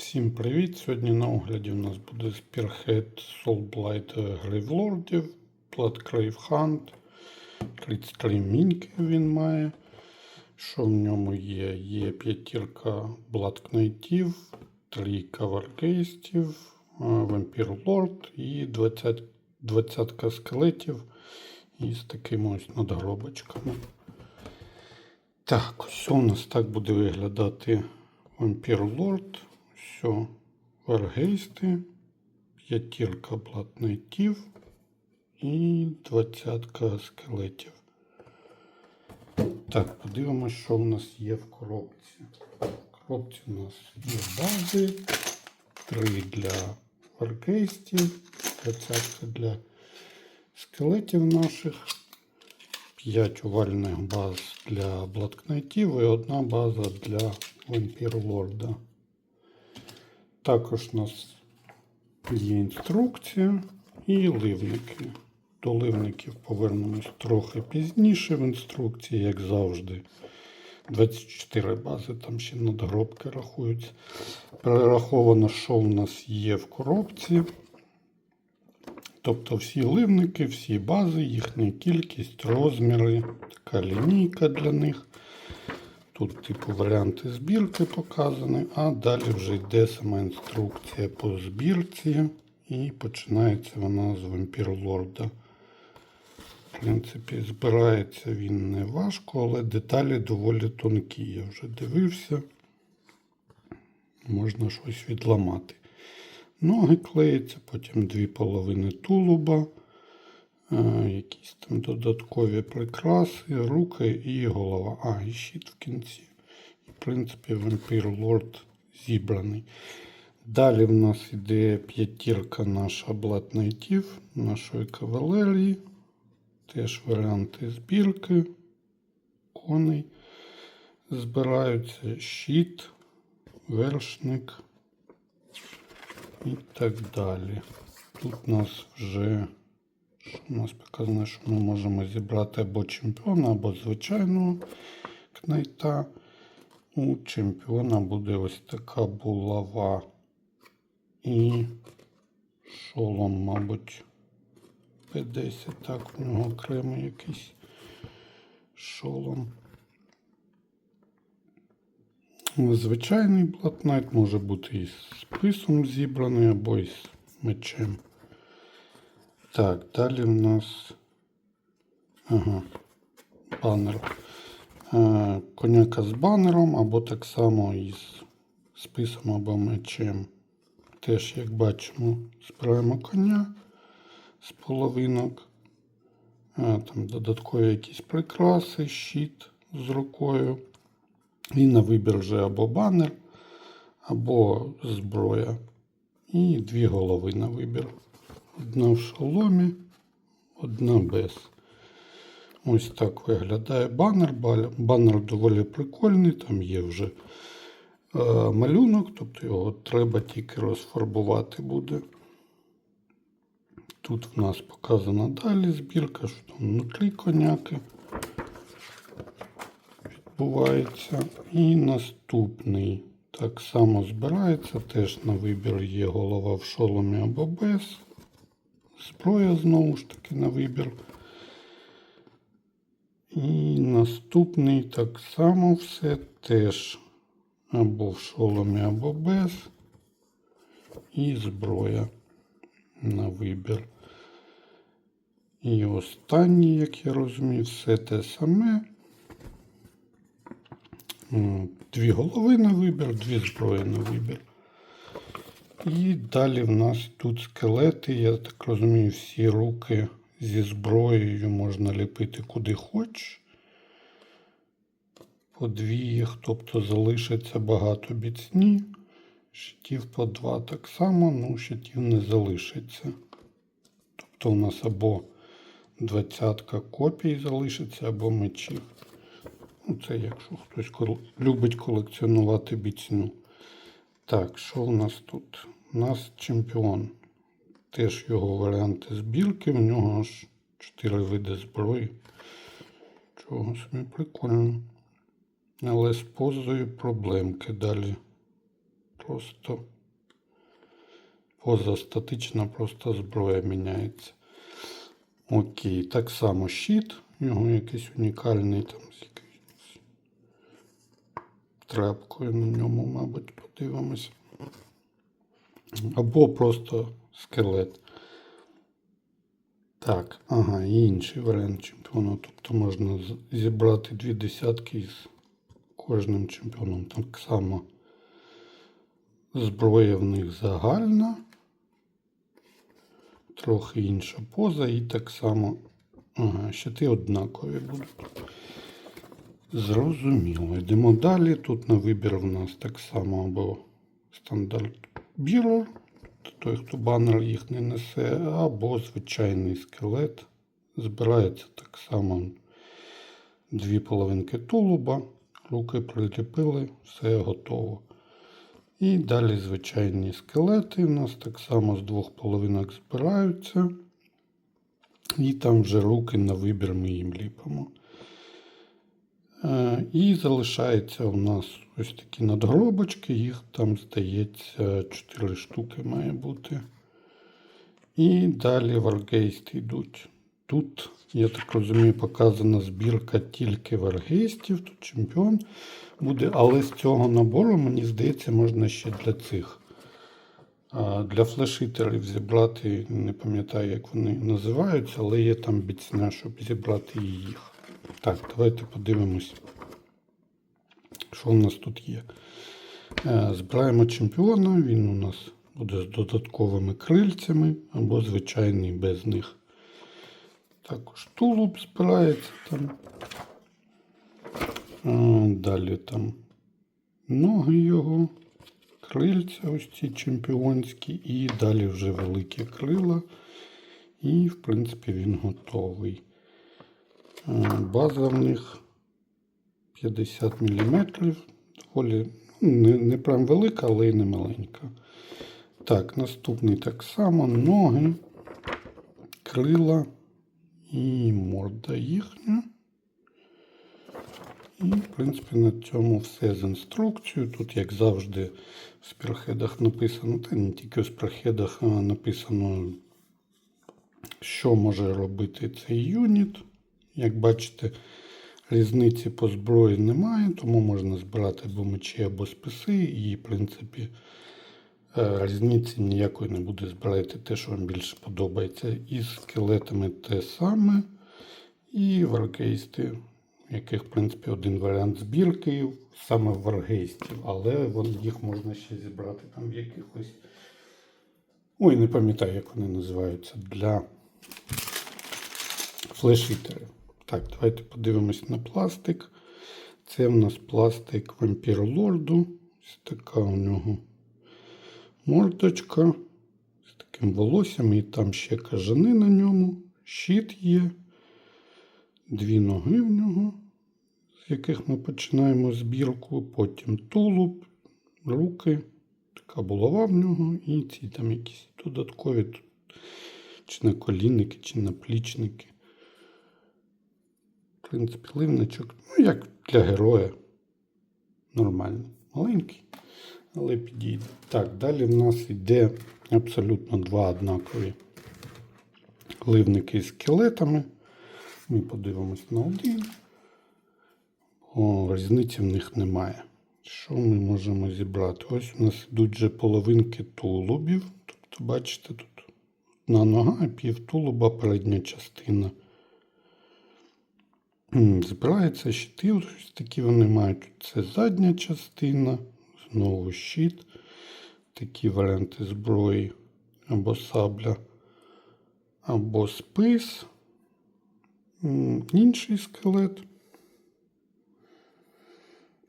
Всім привіт! Сьогодні на огляді у нас буде Spearhead Soulblight Грейвлордів, Bloodcrave Hunt, 33 міньки він має. Що в ньому є? Є п'ятірка Blood Knightів, трійка Варгейстів, Vampire Lord і 20, 20 скелетів із такими ось надгробочками. Так, ось у нас так буде виглядати Vampire Lord. Все, варгейсти, п'ятірка блатнайтів і двадцятка скелетів. Так, подивимось, що в нас є в коробці. В коробці у нас є бази, три для варгейстів, двадцятка для скелетів наших, п'ять овальних баз для блаткнайтів і одна база для вампір лорда. Також у нас є інструкція і ливники. До ливників повернемось трохи пізніше в інструкції, як завжди. 24 бази, там ще надгробки рахуються. Перераховано, що у нас є в коробці. Тобто всі ливники, всі бази, їхня кількість, розміри, така лінійка для них. Тут, типу, варіанти збірки показані, а далі вже йде сама інструкція по збірці. І починається вона з вампір лорда. В принципі, збирається він не важко, але деталі доволі тонкі. Я вже дивився. Можна щось відламати. Ноги клеїться, потім дві половини тулуба, якісь там додаткові прикраси, руки і голова. А, і щит в кінці. І, в принципі, вампір лорд зібраний. Далі в нас іде п'ятірка наша блатнайтів, нашої кавалерії. Теж варіанти збірки, коней. Збираються щит, вершник і так далі. Тут у нас вже у нас показано, що ми можемо зібрати або чемпіона, або звичайного кнайта. У чемпіона буде ось така булава і шолом, мабуть, П10. Так, у нього окремий якийсь шолом. Звичайний блатнайт може бути із списом зібраний або із мечем. Так, далі в нас ага, банер. Е, коняка з банером, або так само із списом або мечем. Теж, як бачимо, збираємо коня з половинок. Е, там додаткові якісь прикраси, щит з рукою. І на вибір вже або банер, або зброя. І дві голови на вибір. Одна в шоломі, одна без. Ось так виглядає банер. Банер доволі прикольний, там є вже е, малюнок, тобто його треба тільки розфарбувати буде. Тут в нас показана далі збірка, що там внутрі коняки відбувається. І наступний так само збирається, теж на вибір є голова в шоломі або без. Зброя знову ж таки на вибір. І наступний так само все теж або в шоломі, або без. І зброя на вибір. І останній, як я розумію, все те саме. Дві голови на вибір, дві зброї на вибір. І далі в нас тут скелети. Я так розумію, всі руки зі зброєю можна ліпити куди хоч. По дві їх, тобто залишиться багато біцні. Щитів по два так само, ну щитів не залишиться. Тобто у нас або двадцятка копій залишиться, або мечів. Ну, це якщо хтось любить колекціонувати біцню. Так, що у нас тут? У нас чемпіон. Теж його варіанти збірки. В нього аж 4 види зброї. Чого собі прикольно. Але з позою проблемки. Далі просто позастатична просто зброя міняється. Окей, так само щит. У нього якийсь унікальний там трапкою на ньому, мабуть, подивимось. Або просто скелет. Так, ага, і інший варіант чемпіону. Тобто можна зібрати дві десятки із кожним чемпіоном. Так само зброя в них загальна. Трохи інша поза і так само. Ага, щити однакові будуть. Зрозуміло. Йдемо далі. Тут на вибір в нас так само або стандарт бірор, той, хто банер їх не несе, або звичайний скелет. Збирається так само дві половинки тулуба, руки приліпили, все готово. І далі звичайні скелети у нас так само з двох половинок збираються. І там вже руки на вибір ми їм ліпимо. Е, І залишається у нас ось такі надгробочки, їх там, здається, 4 штуки має бути. І далі варгейсти йдуть. Тут, я так розумію, показана збірка тільки варгейстів, тут чемпіон буде, але з цього набору, мені здається, можна ще для цих. Для флешитерів зібрати, не пам'ятаю, як вони називаються, але є там біцня, щоб зібрати їх. Так, давайте подивимось, що у нас тут є. Е, Збираємо чемпіона, він у нас буде з додатковими крильцями або звичайний без них. Також тулуб збирається там. А, Далі там ноги його, крильця ось ці чемпіонські, і далі вже великі крила. І, в принципі, він готовий. База в них 50 мм. Доволі ну, не, не прям велика, але й не маленька. Так, наступний так само ноги, крила і морда їхня. І, в принципі, на цьому все з інструкцією. Тут, як завжди, в спірхедах написано, та не тільки в спірхедах написано, що може робити цей юніт. Як бачите, різниці по зброї немає, тому можна збирати або мечі, або списи, і, в принципі, е, різниці ніякої не буде збирати те, що вам більше подобається. І з скелетами те саме, і варгейсти, яких, в принципі, один варіант збірки, саме варгейстів, але їх можна ще зібрати там в якихось. Ой, не пам'ятаю, як вони називаються, для флешітерів. Так, давайте подивимось на пластик. Це в нас пластик вампір лорду. Ось така у нього мордочка з таким волоссям, і там ще кажани на ньому. Щит є. Дві ноги в нього, з яких ми починаємо збірку. Потім тулуб, руки, така булава в нього, і ці там якісь додаткові тут, чи наколінники, чи наплічники. В принципі, ливничок, ну як для героя. Нормальний. Маленький, але підійде. Так, далі в нас йде абсолютно два однакові ливники з скелетами. Ми подивимось на один. О, різниці в них немає. Що ми можемо зібрати? Ось у нас йдуть вже половинки тулубів. Тобто, бачите, тут одна нога, пів тулуба, передня частина. Збирається щити, такі вони мають. Це задня частина, знову щит. Такі варіанти зброї або сабля, або спис. Інший скелет.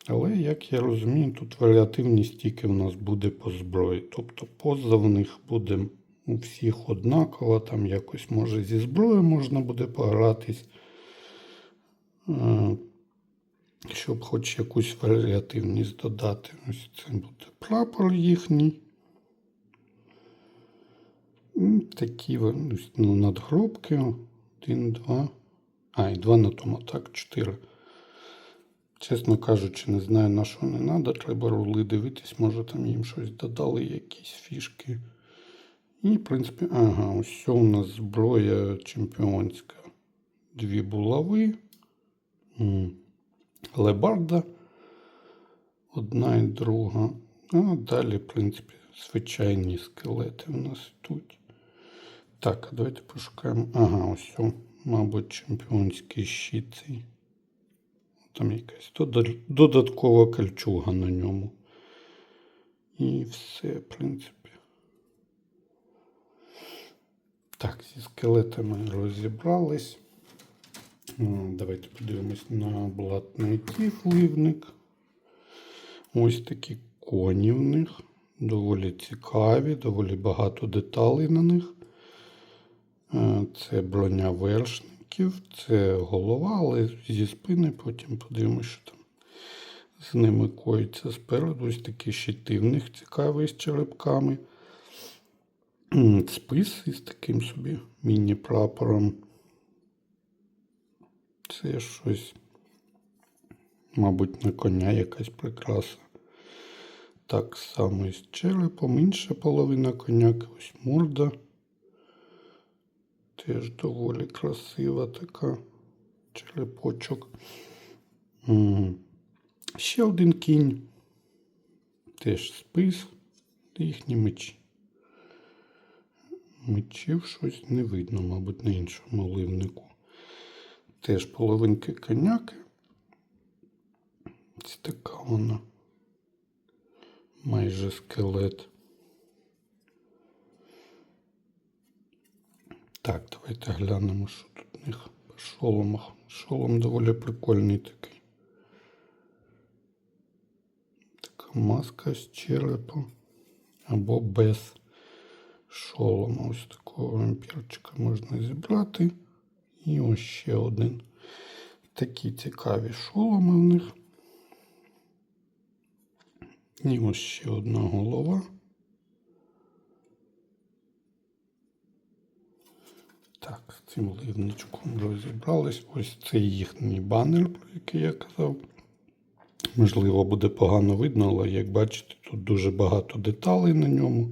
Але, як я розумію, тут варіативність тільки в нас буде по зброї. Тобто поза в них буде у всіх однаково, там якось може зі зброєю можна буде погратись, щоб хоч якусь варіативність додати. Ось це буде прапор їхній. Такі ну, надгробки. Один, два. А, і два на тому, так, чотири. Чесно кажучи, не знаю на що не треба. Треба рули дивитись, може там їм щось додали, якісь фішки. І, в принципі, ага, ось у нас зброя чемпіонська. Дві булави. Лебарда. Одна і друга. А далі, в принципі, звичайні скелети у нас йдуть. Так, давайте пошукаємо. Ага, ось, о, мабуть, чемпіонський щит. Там якась додаткова кольчуга на ньому. І все, в принципі. Так, зі скелетами розібрались. Давайте подивимось на блатний вливник. Ось такі коні в них. Доволі цікаві, доволі багато деталей на них. Е, Це броня вершників, це голова, але зі спини потім подивимося, що там з ними коїться спереду. Ось такі щити в них цікаві з черепками. Спис із таким собі міні-прапором. Це щось, мабуть, на коня якась прикраса. Так само і з черепом. Інша половина коняки, ось морда. Теж доволі красива така черепочок. Ще один кінь. Теж спис. Їхні мечі. Мечів щось не видно, мабуть, на іншому ливнику. Теж половинки коняки. Ось така вона. Майже скелет. Так, давайте глянемо, що тут у них по шоломах. Шолом доволі прикольний такий. Така маска з черепу. Або без шолома. Ось такого вампірчика можна зібрати. І ось ще один. Такі цікаві шоломи в них. І ось ще одна голова. Так, цим ливничком розібрались. Ось це їхній банер, про який я казав. Можливо, буде погано видно, але як бачите, тут дуже багато деталей на ньому.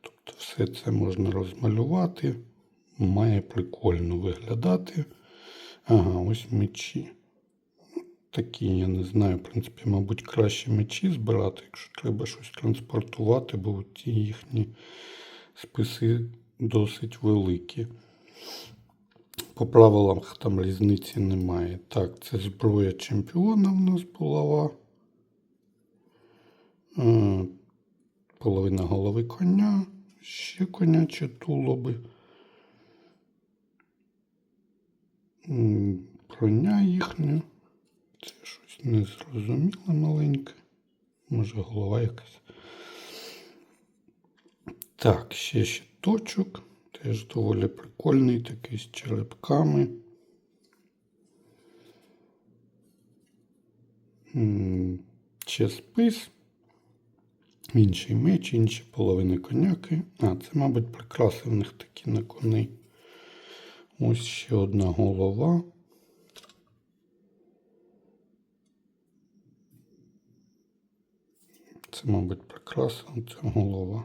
Тобто все це можна розмалювати. Має прикольно виглядати. Ага, ось мечі. Такі, я не знаю, в принципі, мабуть, краще мечі збирати, якщо треба щось транспортувати, бо ті їхні списи досить великі. По правилах там різниці немає. Так, це зброя чемпіона в нас булава. Е, Половина голови коня, ще конячі тулоби. Броня їхня. Це щось незрозуміле маленьке. Може голова якась. Так, ще щиточок. Теж доволі прикольний, такий з черепками. Ще спис. Інший меч, інші половини коняки. А, це, мабуть, прикраси в них такі на коней. Ось ще одна голова. Це, мабуть, прикраса, це голова.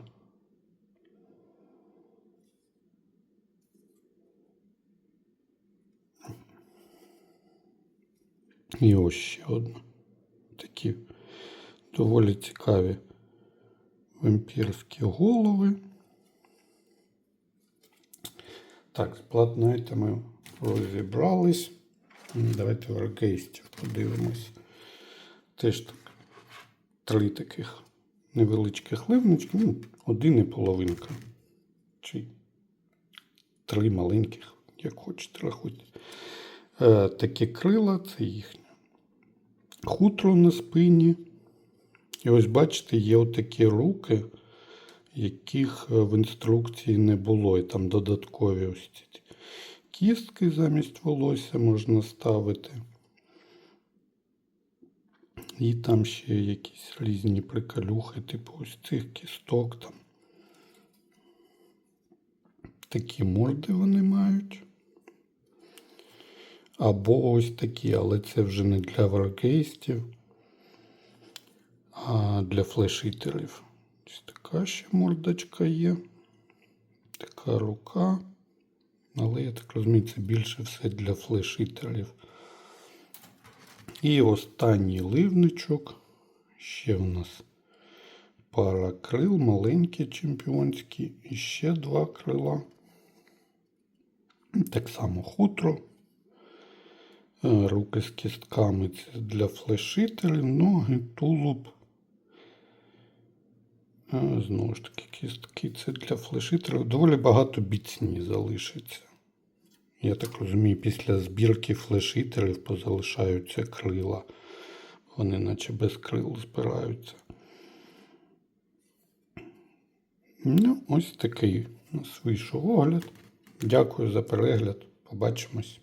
І ось ще одна. Такі доволі цікаві вампірські голови. Так, з платнайтами розібрались. Давайте в аргейстів подивимось. Теж так. Три таких невеличких ливнички. Ну, один і половинка. Чи три маленьких, як хочете рахуйте. Е, такі крила це їхнє. Хутро на спині. І ось бачите, є отакі руки, яких е, в інструкції не було. І там додаткові ось ці кістки замість волосся можна ставити. І там ще якісь різні приколюхи, типу ось цих кісток там. Такі морди вони мають. Або ось такі, але це вже не для варкейстів, а для флешитерів. Ось така ще мордочка є. Така рука. Але я так розумію, це більше все для флешитерів. І останній ливничок. Ще у нас пара крил, маленькі чемпіонські. І ще два крила. Так само хутро. Е, Руки з кістками це для флешитерів, ноги, тулуб. Знову ж таки, кістки це для флешитерів. Доволі багато біцні залишиться. Я так розумію, після збірки флешитерів позалишаються крила. Вони наче без крил збираються. Ну, ось такий у нас вийшов огляд. Дякую за перегляд. Побачимось.